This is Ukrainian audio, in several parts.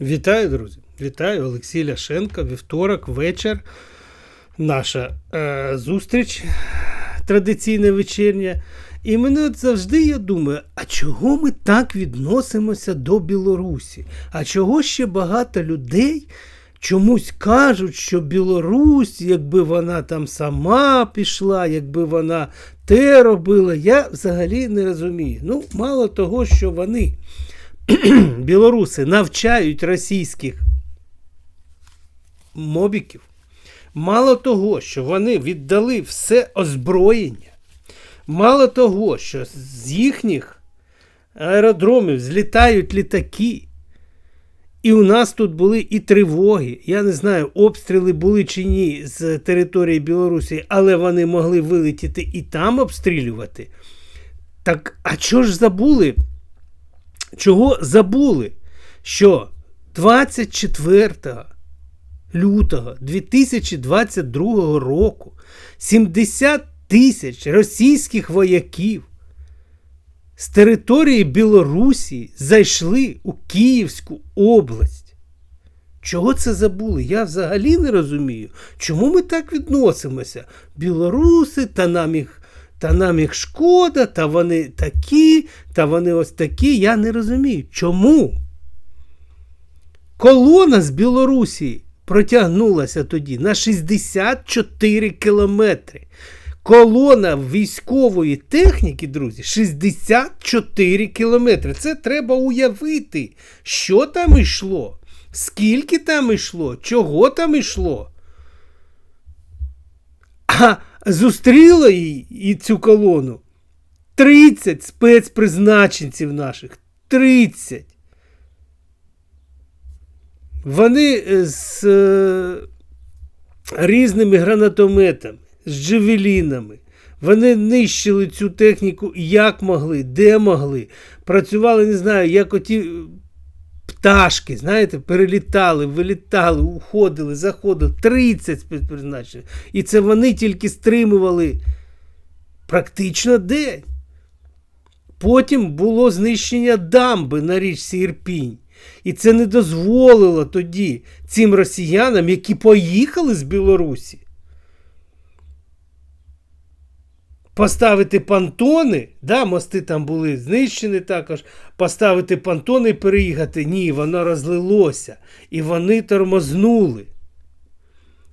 Вітаю, друзі! Вітаю Олексій Ляшенко. Вівторок, вечір. Наша е, зустріч традиційна вечірня. І мене от завжди я думаю, а чого ми так відносимося до Білорусі? А чого ще багато людей чомусь кажуть, що Білорусь, якби вона там сама пішла, якби вона те робила, я взагалі не розумію. Ну, мало того, що вони білоруси навчають російських мобіків, мало того, що вони віддали все озброєння, мало того, що з їхніх аеродромів злітають літаки. І у нас тут були і тривоги. Я не знаю, обстріли були чи ні з території Білорусі, але вони могли вилетіти і там обстрілювати. Так, а чого ж забули? Чого забули? Що 24 лютого 2022 року 70 тисяч російських вояків з території Білорусі зайшли у Київську область. Чого це забули? Я взагалі не розумію. Чому ми так відносимося? Білоруси, та нам їх та нам їх шкода, та вони такі, та вони ось такі. Я не розумію. Чому? Колона з Білорусі протягнулася тоді на 64 кілометри. Колона військової техніки, друзі, 64 кілометри. Це треба уявити, що там йшло, скільки там йшло, чого там йшло. А зустріло її і цю колону 30 спецпризначенців наших. 30. Вони з е, різними гранатометами з джевелінами. Вони нищили цю техніку як могли, де могли. Працювали, не знаю, як оті пташки, знаєте, перелітали, вилітали, уходили, заходили. 30 спецпризначень. І це вони тільки стримували практично день. Потім було знищення дамби на річці Ірпінь. І це не дозволило тоді цим росіянам, які поїхали з Білорусі, поставити пантони, да, мости там були знищені також, поставити пантони і переїхати. Ні, воно розлилося. І вони тормознули.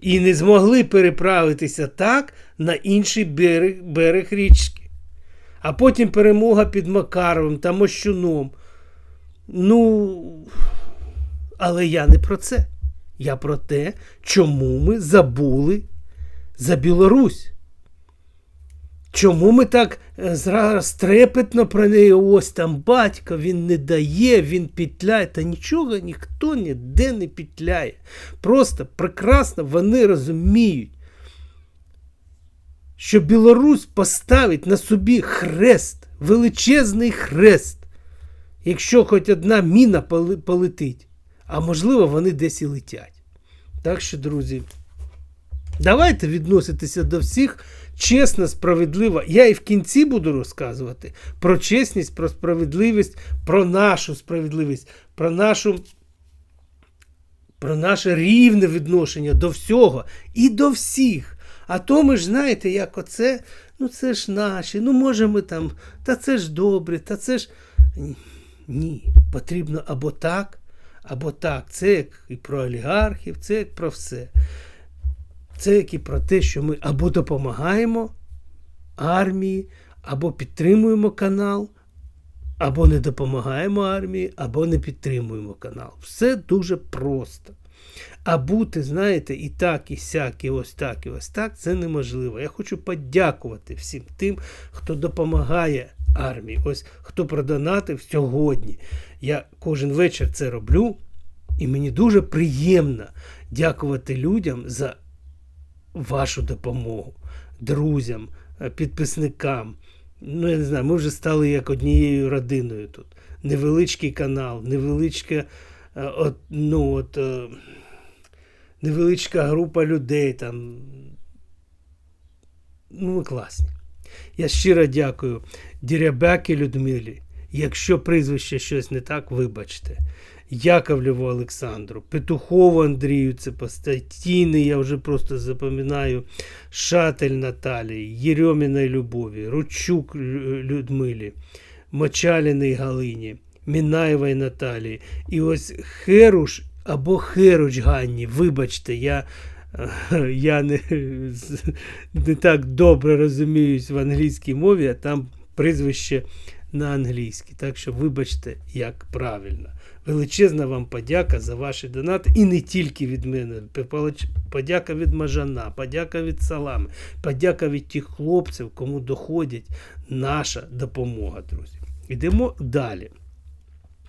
І не змогли переправитися так на інший берег, берег річки. А потім перемога під Макаровим та Мощуном. Ну, але я не про це. Я про те, чому ми забули за Білорусь. Чому ми так е, зараз трепетно про неї? Ось там батько, він не дає, він пітляє. Та нічого ніхто ніде не пітляє. Просто прекрасно вони розуміють, що Білорусь поставить на собі хрест, величезний хрест, якщо хоч одна міна полетить. А можливо, вони десь і летять. Так що, друзі, давайте відноситися до всіх чесна, справедлива. Я і в кінці буду розказувати про чесність, про справедливість, про нашу справедливість, про нашу. Про наше рівне відношення до всього і до всіх. А то ми ж знаєте, як оце, ну це ж наші, ну може ми там, та це ж добре, та це ж. Ні, потрібно або так, або так. Це як і про олігархів, це як про все. Це як і про те, що ми або допомагаємо армії, або підтримуємо канал, або не допомагаємо армії, або не підтримуємо канал. Все дуже просто. А бути, знаєте, і так, і сяк, і ось так, і ось так це неможливо. Я хочу подякувати всім тим, хто допомагає армії. Ось хто продонатив сьогодні. Я кожен вечір це роблю, і мені дуже приємно дякувати людям за вашу допомогу, друзям, е, підписникам. Ну, я не знаю, ми вже стали як однією родиною тут. Невеличкий канал, невеличка е, от, ну, от, е, невеличка група людей там. Ну, ми класні. Я щиро дякую Дірябяки Людмилі. Якщо прізвище щось не так, вибачте. Яковлеву Олександру, Петухову Андрію, це постатійний, я вже просто запам'ятаю, Шатель Наталії, Єрьоміної Любові, Ручук Людмилі, Мочаліної Галині, Мінаєвої Наталії. І ось Херуш або Херуч Ганні, вибачте, я, я не, не так добре розуміюсь в англійській мові, а там прізвище на англійській. Так що вибачте, як правильно. Величезна вам подяка за ваші донати. І не тільки від мене. Подяка від Мажана, подяка від Салами, подяка від тих хлопців, кому доходить наша допомога, друзі. Ідемо далі.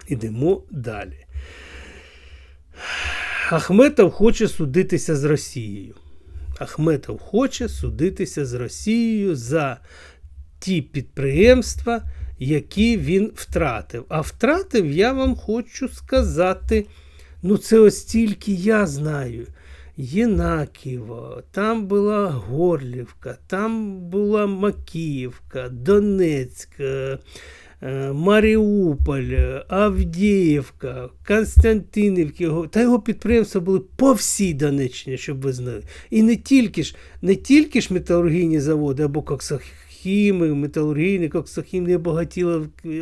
Ідемо далі. Ахметов хоче судитися з Росією. Ахметов хоче судитися з Росією за ті підприємства, які він втратив. А втратив, я вам хочу сказати, ну це ось тільки я знаю. Єнаківо, там була Горлівка, там була Макіївка, Донецьк, е, е, Маріуполь, Авдіївка, Константинівки. Го- Та його підприємства були по всій Донеччині, щоб ви знали. І не тільки ж, не тільки ж металургійні заводи або коксохіми, металургійні, коксохімні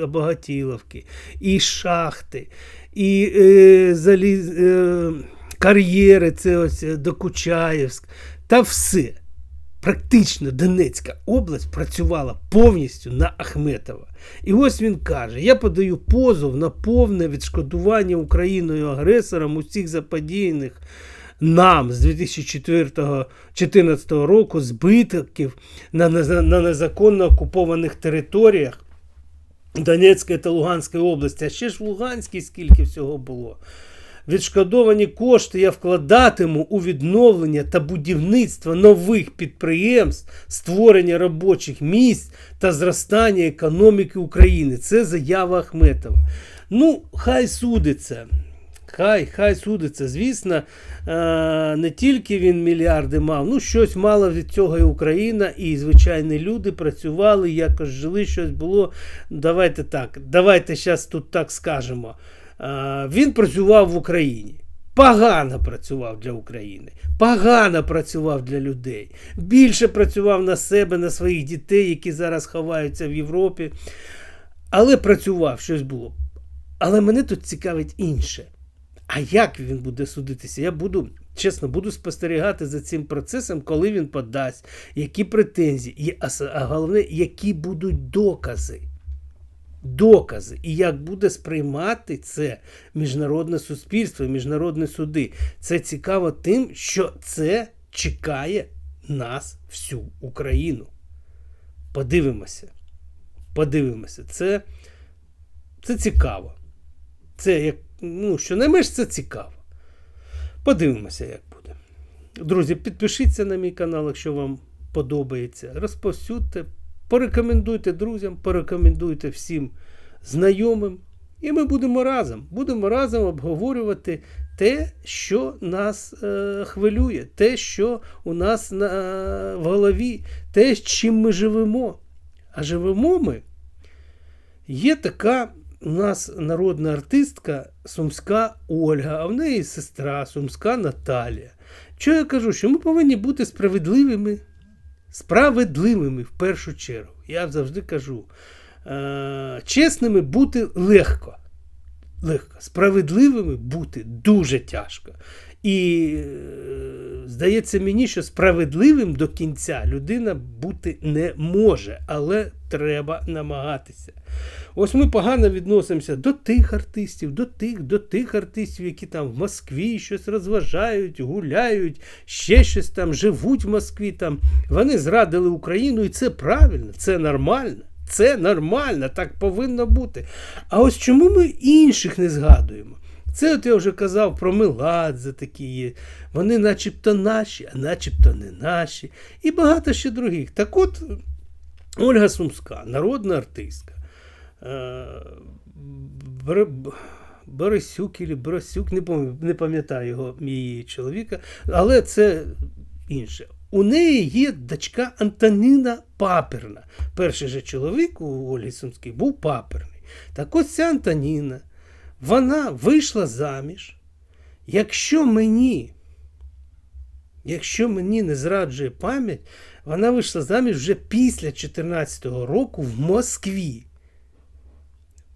обогатіловки, і шахти, і е, заліз, е, кар'єри, це ось е, Докучаєвськ, та все. Практично Донецька область працювала повністю на Ахметова. І ось він каже: я подаю позов на повне відшкодування Україною агресорам усіх заподіяних нам з 2014 року збитків на, неза- на незаконно окупованих територіях Донецької та Луганської області. А ще ж в Луганській скільки всього було. Відшкодовані кошти я вкладатиму у відновлення та будівництво нових підприємств, створення робочих місць та зростання економіки України. Це заява Ахметова. Ну, хай судиться. Хай, хай судиться. Звісно, е, не тільки він мільярди мав, ну щось мало від цього і Україна, і звичайні люди працювали, якось жили, щось було. Давайте так, давайте зараз тут так скажемо. Е, Він працював в Україні. Погано працював для України, погано працював для людей. Більше працював на себе, на своїх дітей, які зараз ховаються в Європі. Але працював, щось було. Але мене тут цікавить інше. А як він буде судитися? Я буду, чесно, буду спостерігати за цим процесом, коли він подасть, які претензії, і, а, головне, які будуть докази. Докази, і як буде сприймати це міжнародне суспільство, міжнародні суди. Це цікаво тим, що це чекає нас всю Україну. Подивимося. Подивимося. Це, це цікаво. Це як, ну, щонайменш це цікаво. Подивимося, як буде. Друзі, підпишіться на мій канал, якщо вам подобається. Розповсюдьте, порекомендуйте друзям, порекомендуйте всім знайомим. І ми будемо разом. Будемо разом обговорювати те, що нас е, хвилює, те, що у нас на, в голові, те, з чим ми живемо. А живемо ми. Є така у нас народна артистка Сумська Ольга, а в неї сестра Сумська Наталія. Що я кажу, що ми повинні бути справедливими, справедливими в першу чергу. Я завжди кажу, е- чесними бути легко. Легко. Справедливими бути дуже тяжко. І е, здається мені, що справедливим до кінця людина бути не може, але треба намагатися. Ось ми погано відносимося до тих артистів, до тих, до тих артистів, які там в Москві щось розважають, гуляють, ще щось там живуть в Москві. Там. Вони зрадили Україну, і це правильно, це нормально. Це нормально, так повинно бути. А ось чому ми інших не згадуємо? Це от я вже казав про Меладзе такі є. Вони начебто наші, а начебто не наші. І багато ще других. Так от Ольга Сумська, народна артистка. Е, Борисюк или Борисюк, не пам'ятаю, його її чоловіка, але це інше. У неї є дочка Антоніна Паперна. Перший же чоловік у Ольги Сумській був паперний. Так ось ця Антоніна. вона вийшла заміж. Якщо мені, якщо мені не зраджує пам'ять, вона вийшла заміж вже після 14-го року в Москві.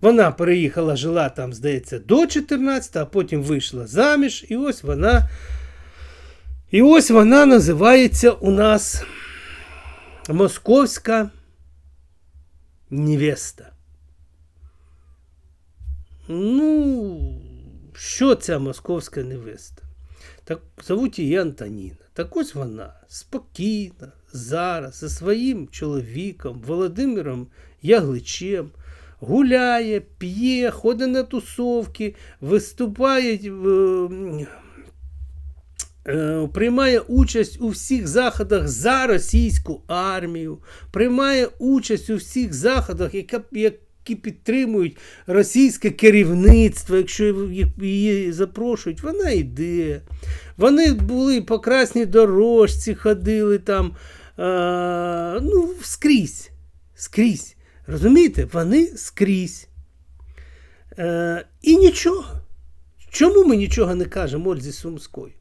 Вона переїхала, жила там, здається, до 14, а потім вийшла заміж, і ось вона. І ось вона називається у нас Московська невеста. Ну, що ця московська невеста? Так зовуть її Антоніна. Так ось вона спокійна зараз зі своїм чоловіком Володимиром Ягличем гуляє, п'є, ходить на тусовки, виступає, е, е, приймає участь у всіх заходах за російську армію, приймає участь у всіх заходах, які підтримують російське керівництво. Якщо її запрошують, вона йде. Вони були по красній дорожці, ходили там е, ну, скрізь. скрізь. Розумієте, вони скрізь. Е, І нічого. Чому ми нічого не кажемо Ользі Сумської?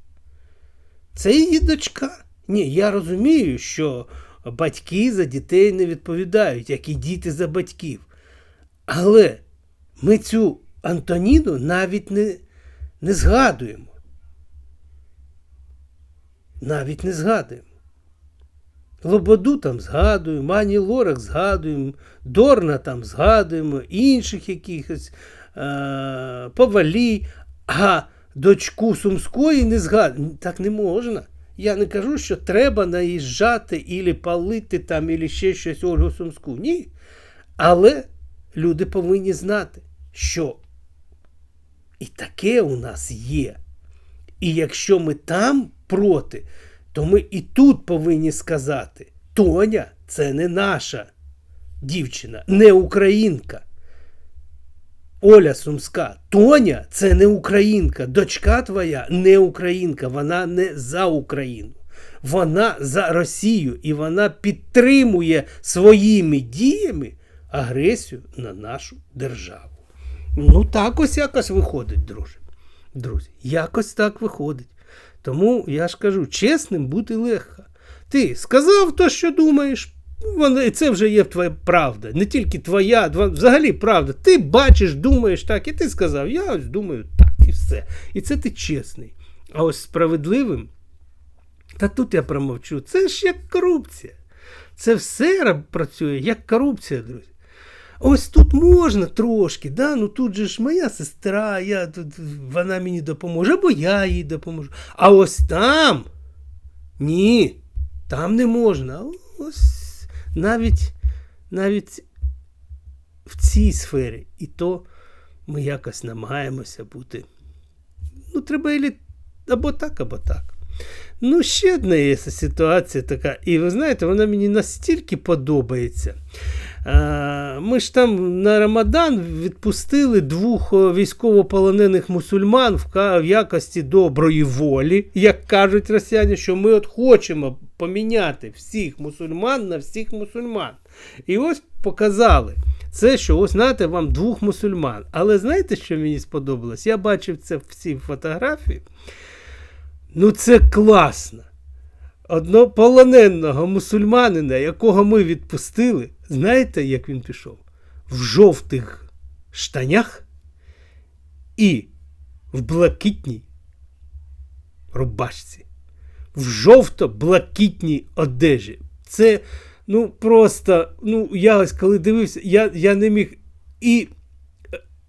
Це її дочка. Ні, я розумію, що батьки за дітей не відповідають, як і діти за батьків. Але ми цю Антоніну навіть не, не згадуємо. Навіть не згадуємо. Лободу там згадуємо, Мані Лорак згадуємо, Дорна там згадуємо, інших якихось е- повалі, а дочку Сумської не згадуємо. Так не можна. Я не кажу, що треба наїжджати ілі палити там, ілі ще щось Ольгу Сумську. Ні. Але люди повинні знати, що і таке у нас є. І якщо ми там проти, то ми і тут повинні сказати: Тоня це не наша дівчина, не українка. Оля Сумська, Тоня це не українка. Дочка твоя не українка, вона не за Україну. Вона за Росію і вона підтримує своїми діями агресію на нашу державу. Ну, так ось якось виходить, друже. Друзі, якось так виходить. Тому я ж кажу, чесним бути легко. Ти сказав то, що думаєш, і це вже є твоя правда. Не тільки твоя, взагалі правда. Ти бачиш, думаєш так, і ти сказав, я ось думаю так, і все. І це ти чесний. А ось справедливим, та тут я промовчу, це ж як корупція. Це все працює як корупція, друзі. Ось тут можна трошки, да? ну тут же ж моя сестра, я, тут, вона мені допоможе, або я їй допоможу. А ось там ні, там не можна. Ось навіть навіть в цій сфері. І то ми якось намагаємося бути. Ну, треба або так, або так. Ну, ще одна є ситуація така. І ви знаєте, вона мені настільки подобається. Ми ж там на Рамадан відпустили двох військовополонених мусульман в якості доброї волі, як кажуть росіяни, що ми от хочемо поміняти всіх мусульман на всіх мусульман. І ось показали. Це що, ось знаєте, вам двох мусульман. Але знаєте, що мені сподобалось? Я бачив це в цій фотографії. Ну, це класно. Однополоненного мусульманина, якого ми відпустили, знаєте, як він пішов? В жовтих штанях і в блакитній рубашці, в жовто-блакитній одежі. Це ну просто, ну, я ось коли дивився, я я не міг і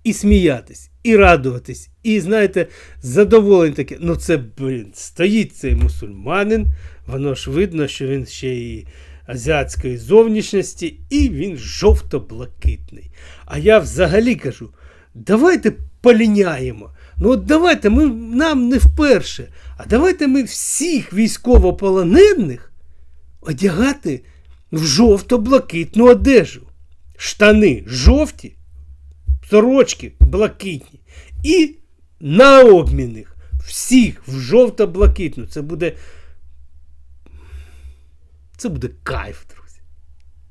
і сміятись, і радуватись, і, знаєте, задоволення таке. Ну, це, блін, стоїть цей мусульманин, воно ж видно, що він ще і азіатської зовнішності, і він жовто-блакитний. А я взагалі кажу: давайте поліняємо. Ну, от давайте ми, нам не вперше, а давайте ми всіх військовополонених одягати в жовто-блакитну одежу. Штани жовті, сорочки блакитні. І на обмінних всіх в жовто-блакитну. Це буде це буде кайф, друзі.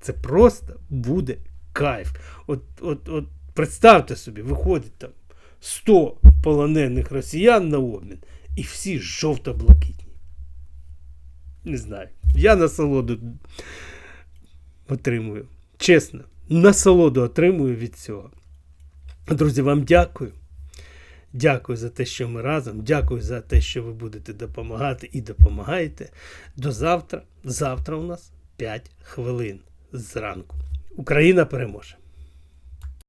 Це просто буде кайф. От, от, от Представте собі, виходить там 100 полонених росіян на обмін, і всі жовто-блакитні. Не знаю. Я насолоду отримую. Чесно, насолоду отримую від цього. Друзі, вам дякую. Дякую за те, що ми разом. Дякую за те, що ви будете допомагати і допомагаєте. До завтра. Завтра у нас 5 хвилин зранку. Україна переможе!